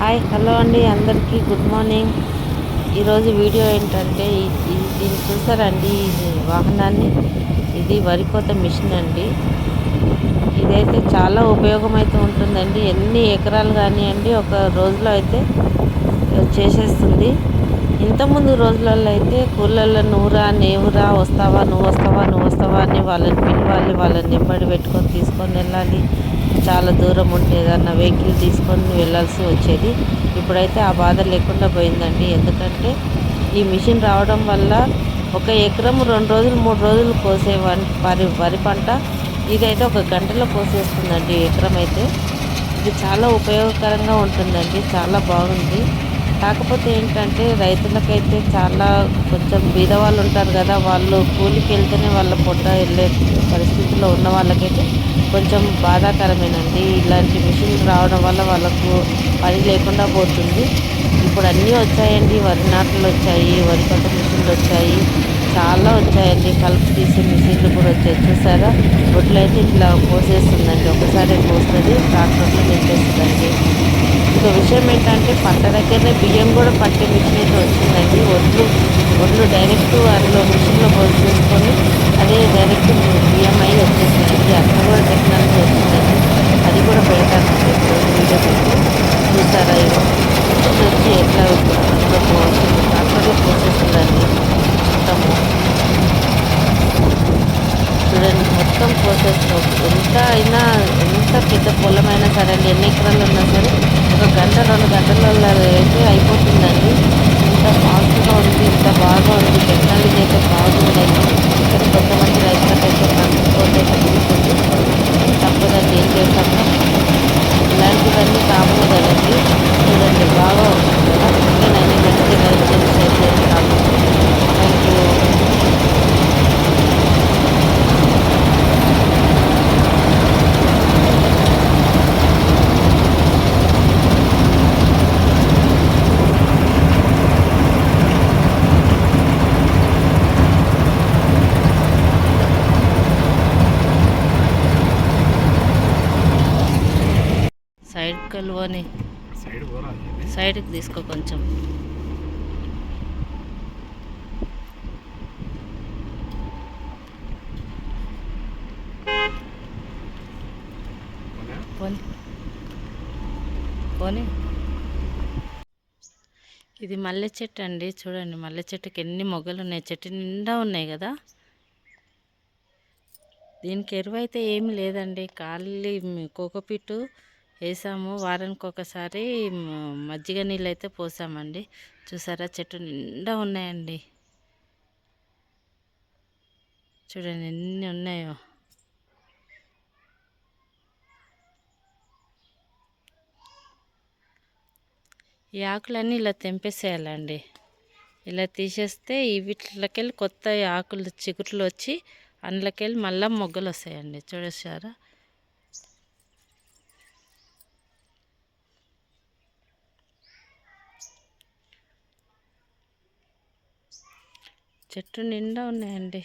Hi hello అండి అందరికీ good morning. ఈరోజు వీడియో ఏంటంటే దీన్ని చూసారండి ఈ వాహనాన్ని. ఇది వరి కోత మిషన్ అండి. ఇదైతే చాలా ఉపయోగం అయితే ఉంటుందండి. ఎన్ని ఎకరాలు కానివ్వండి ఒక రోజులో అయితే చేసేస్తుంది. ఇంతకుముందు రోజులలో అయితే కూలల్లో నువ్వురా నేవురా వస్తావా నువ్వు వస్తావా నువ్వు వస్తావా అని వాళ్ళని పిలవాలి వాళ్ళని నింబడి పెట్టుకొని తీసుకొని వెళ్ళాలి. చాలా దూరం ఉంటే ఏదన్నా వెహికల్ తీసుకొని వెళ్ళాల్సి వచ్చేది. ఇప్పుడైతే ఆ బాధ లేకుండా పోయిందండి. ఎందుకంటే ఈ మిషన్ రావడం వల్ల ఒక ఎకరం రెండు రోజులు మూడు రోజులు కోసే వన్- వరి వరి పంట ఇదైతే ఒక గంటలో కోసేస్తుందండి ఎకరం అయితే. ఇది చాలా ఉపయోగకరంగా ఉంటుందండి. చాలా బాగుంది. కాకపోతే ఏంటంటే రైతులకైతే చాలా కొంచెం బీద వాళ్ళు ఉంటారు కదా వాళ్ళు కూలికి వెళ్తేనే వాళ్ళ పొట్ట వెళ్ళే పరిస్థితిలో ఉన్న వాళ్ళకైతే కొంచెం బాధాకరమేనండి. ఇలాంటి మిషన్ రావడం వల్ల వాళ్ళకు పని లేకుండా పోతుంది. ఇప్పుడు అన్నీ వచ్చాయండి. వరి నాట్లు వచ్చాయి వరి కొత్త మిషన్లు వచ్చాయి. చాలా వచ్చాయండి. కలుపు తీసే మిషన్లు కూడా వచ్చాయి. చూసారా? ఒడ్లు అయితే ఇట్లా పోసేస్తుందండి. ఒకసారి పోస్తుంది ట్రాక్టర్లో నింపేస్తుందండి ఇంకో విషయం ఏంటంటే పంట దగ్గరనే బియ్యం కూడా పట్టే మిషన్ అయితే వచ్చిందండి. ఒడ్లు ఒడ్లు డైరెక్ట్ అందులో మిషన్లో పోసేసుకొని అదే డైరెక్ట్ బియ్యం అయి వచ్చేసిందండి అక్కడ కూడా టెక్నాలజీ వచ్చిందండి అది కూడా పెడతాను ఇప్పుడు వీడియో పెట్టి చూసారా ఇగో మిషన్ వచ్చి ఎట్లా అందులో పోతుంది ట్రాక్టర్లో పోసేస్తుందండి మొత్తము చూడండి మొత్తం ప్రాసెస్ ఎంత అయినా ఎంత పెద్ద పొలమైనా సరే అండి ఎన్ని ఎకరాలు ఉన్నా సరే ఒక గంట రెండు గంటలలో కలువని సైడ్కి తీసుకో కొంచెం. పోనీ. పోనీ. ఇది మల్లె చెట్టు అండి చూడండి మల్లె చెట్టుకి ఎన్ని మొగ్గలు ఉన్నాయి. చెట్టు నిండా ఉన్నాయి కదా. దీనికి ఎరువు అయితే ఏమి లేదండి. ఖాళీ కోకోపీటు వేసాము. వారానికి ఒకసారి మజ్జిగ నీళ్ళు అయితే పోసామండి. చూసారా చెట్టు నిండా ఉన్నాయండి. చూడండి ఎన్ని ఉన్నాయో. ఈ ఆకులన్నీ ఇలా తెంపేసేయాలండి. ఇలా తీసేస్తే ఈ వీటిలోకెళ్ళి కొత్త ఆకులు చిగుట్లు వచ్చి అందులోకెళ్ళి మళ్ళీ మొగ్గలు వస్తాయండి చూడేసారా చెట్టు నిండా ఉన్నాయండి.